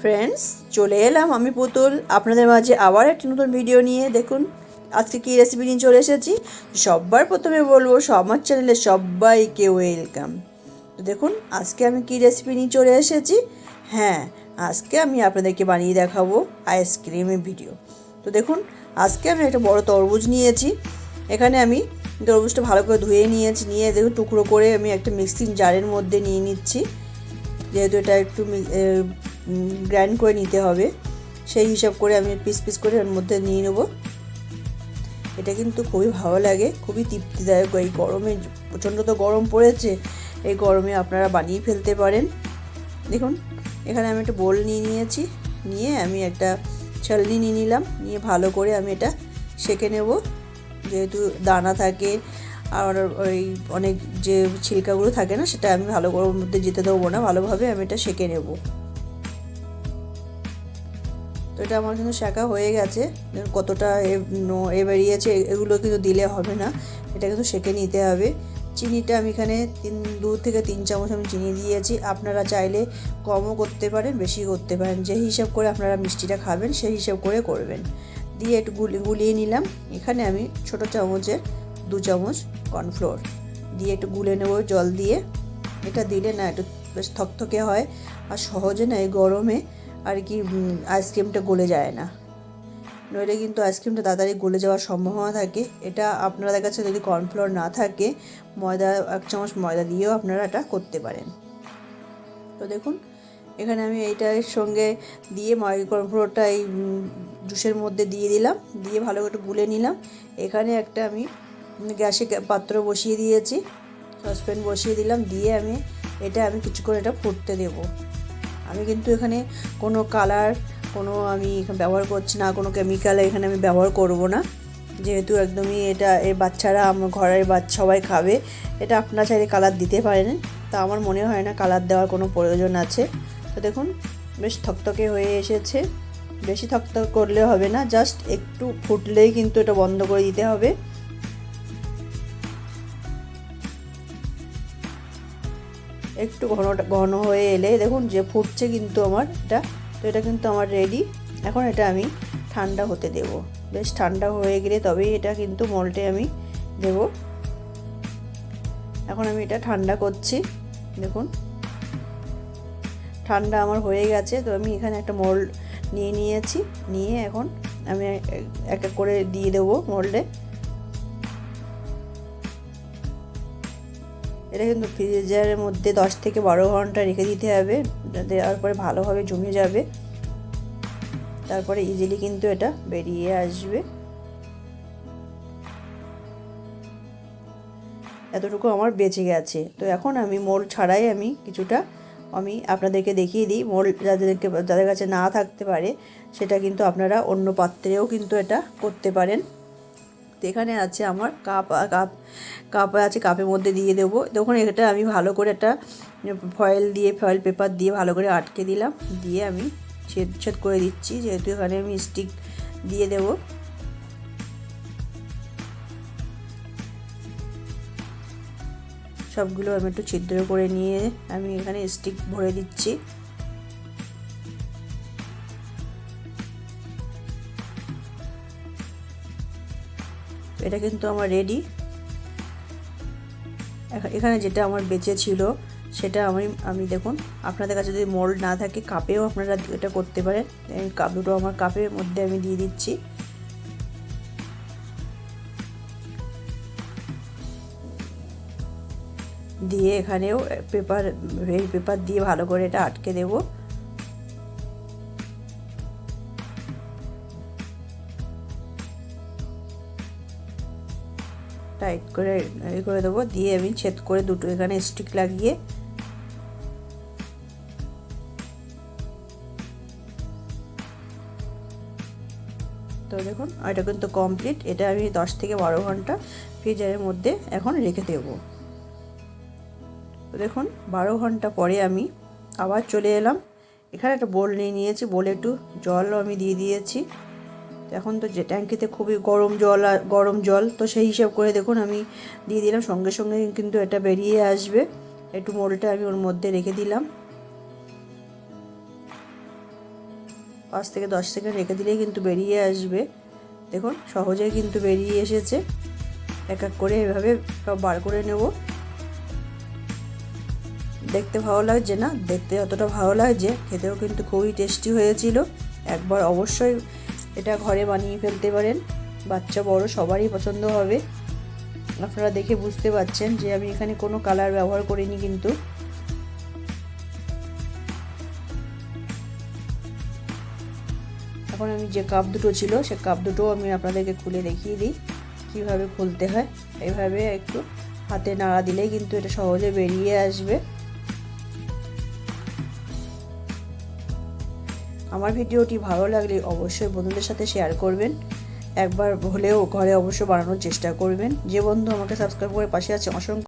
Friends চলে এলাম আমি পুতুল। আপনাদের মাঝে আবার একটি নতুন ভিডিও নিয়ে। দেখুন, আজকে কী রেসিপি নিয়ে চলে এসেছি? সবার প্রথমে বলব আমার চ্যানেলে সবাইকে ওয়েলকাম তো দেখুন, আজকে আমি কী রেসিপি নিয়ে চলে এসেছি? হ্যাঁ আজকে আমি আপনাদেরকে বানিয়ে দেখাবো আইসক্রিমের ভিডিও তো দেখুন, আজকে আমি একটা বড় তরমুজ নিয়েছি। এখানে আমি তরমুজটা ভালো করে ধুয়ে নিয়েছি। নিয়ে দেখুন, টুকরো করে আমি একটা মিক্সিং জারের মধ্যে নিয়ে নিচ্ছি। যেহেতু এটা একটু গ্র্যান্ড করে নিতে হবে। সেই হিসাব করে আমি পিস পিস করে ওর মধ্যে নিয়ে নেব। এটা কিন্তু খুবই ভালো লাগে, খুবই তৃপ্তিদায়ক। এই গরমে প্রচণ্ড তো গরম পড়েছে, এই গরমে আপনারা বানিয়ে ফেলতে পারেন। দেখুন, এখানে আমি একটা বোল নিয়ে নিয়েছি, নিয়ে আমি একটা ছালনি নিয়ে নিলাম, নিয়ে ভালো করে আমি এটা সেঁকে নেব। যেহেতু দানা থাকে, আর ওই অনেক যে ছিলকাগুলো থাকে না, সেটা আমি ভালো করে মধ্যে যেতে দেবো না, ভালোভাবে আমি এটা সেঁকে নেব। এটা আমার কিন্তু শেখা হয়ে গেছে। কতটা এ বেরিয়েছে এগুলো কিন্তু দিলে হবে না। এটা কিন্তু সেঁকে নিতে হবে। চিনিটা আমি এখানে তিন, দু থেকে তিন চামচ আমি চিনি দিয়েছি। আপনারা চাইলে কমও করতে পারেন বেশি করতে পারেন। যে হিসাব করে আপনারা মিষ্টিটা খাবেন, সেই হিসাব করে করবেন। দিয়ে একটু গুলি, গুলিয়ে নিলাম। এখানে আমি ছোট চামচের দু চামচ কর্নফ্লোর। দিয়ে একটু গুলে নেব জল দিয়ে। এটা দিলে না একটু বেশ থকথকে হয়, আর সহজে না এই গরমে আর কি আইসক্রিমটা গলে যায় না। নইলে কিন্তু আইসক্রিমটা তাড়াতাড়ি গলে যাওয়ার সম্ভাবনা থাকে। এটা আপনাদের কাছে যদি কর্নফ্লোর না থাকে, ময়দা, এক চামচ ময়দা দিয়েও আপনারা এটা করতে পারেন। তো দেখুন, এখানে আমি এইটার সঙ্গে দিয়ে ময় কর্নফ্লোরটা এই জুসের মধ্যে দিয়ে দিলাম। দিয়ে ভালো করে গুলে নিলাম। এখানে একটা আমি গ্যাসে পাত্র বসিয়ে দিয়েছি। সসপ্যান বসিয়ে দিলাম। দিয়ে আমি, এটা আমি কিছুক্ষণ এটা ফুটতে দেব। আমি কিন্তু এখানে কোনো কালার কোনো আমি ব্যবহার করছি না, কোনো কেমিক্যাল এখানে আমি ব্যবহার করব না। যেহেতু একদমই এটা এর বাচ্চারা, আমার ঘরের বাচ্চা সবাই খাবে, এটা আপনারা চাইলে কালার দিতে পারেন। তা আমার মনে হয় না কালার দেওয়ার কোনো প্রয়োজন আছে। তো দেখুন, বেশ থকথকে হয়ে এসেছে। বেশি থকথক করলে হবে না জাস্ট একটু ফুটলেই কিন্তু এটা বন্ধ করে দিতে হবে। একটু ঘন ঘন হয়ে এলে, দেখুন যে ফুটছে কিন্তু আমার এটা, তো এটা কিন্তু আমার রেডি এখন এটা আমি ঠান্ডা হতে দেব। বেশ ঠান্ডা হয়ে গেলে তবেই এটা কিন্তু মলটে আমি দেব। এখন আমি এটা ঠান্ডা করছি, দেখুন। ঠান্ডা আমার হয়ে গেছে, তো আমি এখানে একটা মোল্ড নিয়ে নিয়েছি, নিয়ে এখন আমি এক এক করে দিয়ে দেবো মোল্ডে এটা কিন্তু ফ্রিজারের মধ্যে দশ থেকে বারো ঘণ্টা রেখে দিতে হবে দেওয়ার পরে ভালোভাবে জমে যাবে। তারপরে ইজিলি কিন্তু এটা বেরিয়ে আসবে। এতটুকু আমার বেঁচে গেছে। তো এখন আমি মোল ছাড়াই আমি কিছুটা আমি আপনাদেরকে দেখিয়ে দিই। মোল যাদেরকে, যাদের কাছে না থাকতে পারে, সেটা কিন্তু আপনারা অন্য পাত্রেও কিন্তু এটা করতে পারেন। তো এখানে আছে আমার কাপ কাপ কাপ আছে, কাপের মধ্যে দিয়ে দেবো। তখন এটা আমি ভালো করে একটা ফয়েল দিয়ে ফয়েল পেপার দিয়ে ভালো করে আটকে দিলাম। দিয়ে আমি ছেদ ছেদ করে দিচ্ছি, যেহেতু এখানে আমি স্টিক দিয়ে দেব। সবগুলো আমি একটু ছিদ্র করে নিয়ে আমি এখানে স্টিক ভরে দিচ্ছি। এটা কিন্তু আমার রেডি এখানে যেটা আমার বেঁচে ছিল, সেটা আমি আমি দেখুন, আপনাদের কাছে যদি মোল্ড না থাকে কাপেও আপনারা এটা করতে পারেন। কাপ দুটো আমার কাপের মধ্যে আমি দিয়ে দিচ্ছি। দিয়ে এখানেও পেপার এই পেপার দিয়ে ভালো করে এটা আটকে দেবো। টাইট করে, এ করে দেবো। দিয়ে আমি ছেদ করে দুটো এখানে স্টিক লাগিয়ে তো দেখুন, এটা কিন্তু কমপ্লিট এটা আমি দশ থেকে বারো ঘণ্টা ফ্রিজারের মধ্যে এখন রেখে দেব। তো দেখুন, বারো ঘণ্টা পরে আমি আবার চলে এলাম। এখানে একটা বোল নিয়ে নিয়েছি। বোলে একটু জলও আমি দিয়ে দিয়েছি। এখন তো যে ট্যাঙ্কিতে খুবই গরম জল গরম জল, তো সেই হিসাব করে দেখুন আমি দিয়ে দিলাম। সঙ্গে সঙ্গে কিন্তু এটা বেরিয়ে আসবে। একটু মোলটা আমি ওর মধ্যে রেখে দিলাম। পাঁচ থেকে দশ সেকেন্ড রেখে দিলেই কিন্তু বেরিয়ে আসবে। দেখুন সহজেই কিন্তু বেরিয়ে এসেছে। এক এক করে এভাবে সব বার করে নেব। দেখতে ভালো লাগছে না? দেখতে অতটা ভালো লাগছে। খেতেও কিন্তু খুবই টেস্টি হয়েছিল। একবার অবশ্যই এটা ঘরে বানিয়ে ফেলতে পারেন। বাচ্চা বড় সবারই পছন্দ হবে। আপনারা দেখে বুঝতে পারছেন যে আমি এখানে কোনো কালার ব্যবহার করিনি কিন্তু। এখন আমি যে কাপ দুটো ছিল, সে কাপ দুটো আমি আপনাদেরকে খুলে দেখিয়ে দিই, কীভাবে খুলতে হয়। এভাবে একটু হাতে নাড়া দিলেই কিন্তু এটা সহজে বেরিয়ে আসবে। আমার ভিডিওটি ভালো লাগলে অবশ্যই বন্ধুদের সাথে শেয়ার করবেন। একবার হলেও ঘরে অবশ্যই বানানোর চেষ্টা করবেন। যে বন্ধু আমাকে সাবস্ক্রাইব করে পাশে আছে, অসংখ্য